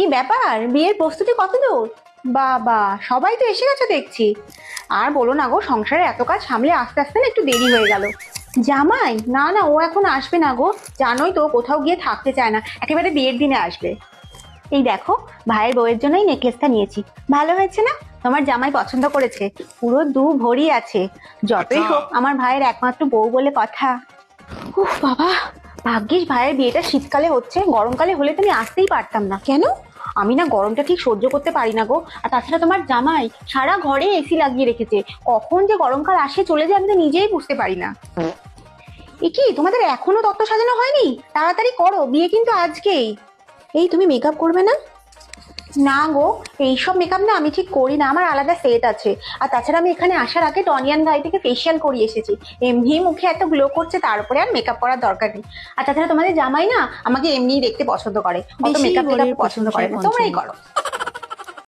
কি ব্যাপার? বিয়ের প্রস্তুতি কত দূর? বাবা সবাই তো এসে গেছে দেখছি। আর বলো না গো সংসারে এত কাজ সামলে আস্তে আস্তে না একটু দেরি হয়ে গেল। জামাই না না ও এখন আসবে না গো। জানোই তো কোথাও গিয়ে থাকতে চায় না। একেবারে বিয়ের দিনে আসবে। এই দেখো ভাইয়ের বউয়ের জন্যই নেকলেসটা নিয়েছি। ভালো হয়েছে না? তোমার জামাই পছন্দ করেছে। পুরো দু ভরি আছে। যতই হোক আমার ভাইয়ের একমাত্র বউ বলে কথা। উফ বাবা ভাগ্যিস ভাইয়ের বিয়েটা শীতকালে হচ্ছে। গরমকালে হলে তো আমি আসতেই পারতাম না। কেন? আমি না গরমটা ঠিক সহ্য করতে পারি না গো। আর তাছাড়া তোমার জামাই সারা ঘরে এসি লাগিয়ে রেখেছে। কখন যে গরমকাল আসে চলে যায় আমি তো নিজেই বুঝতে পারি না। এ কি, তোমাদের এখনও তত্ত্ব সাজানো হয়নি? তাড়াতাড়ি করো, বিয়ে কিন্তু আজকেই। এই তুমি মেকআপ করবে না? না গো এইসব মেকআপ না আমি ঠিক করি না আমার আলাদা সেট আছে। আর তাছাড়া আমি এখানে আসার আগে টনিয়ান ভাই থেকে ফেসিয়াল করিয়ে এসেছি। এমনি মুখে এত গ্লো করছে তার উপরে আর মেকআপ করার দরকার নেই। আর তাছাড়া তোমাদের জামাই না আমাকে এমনি দেখতে পছন্দ করে। অত মেকআপ পছন্দ করে না। তোমরাই করো।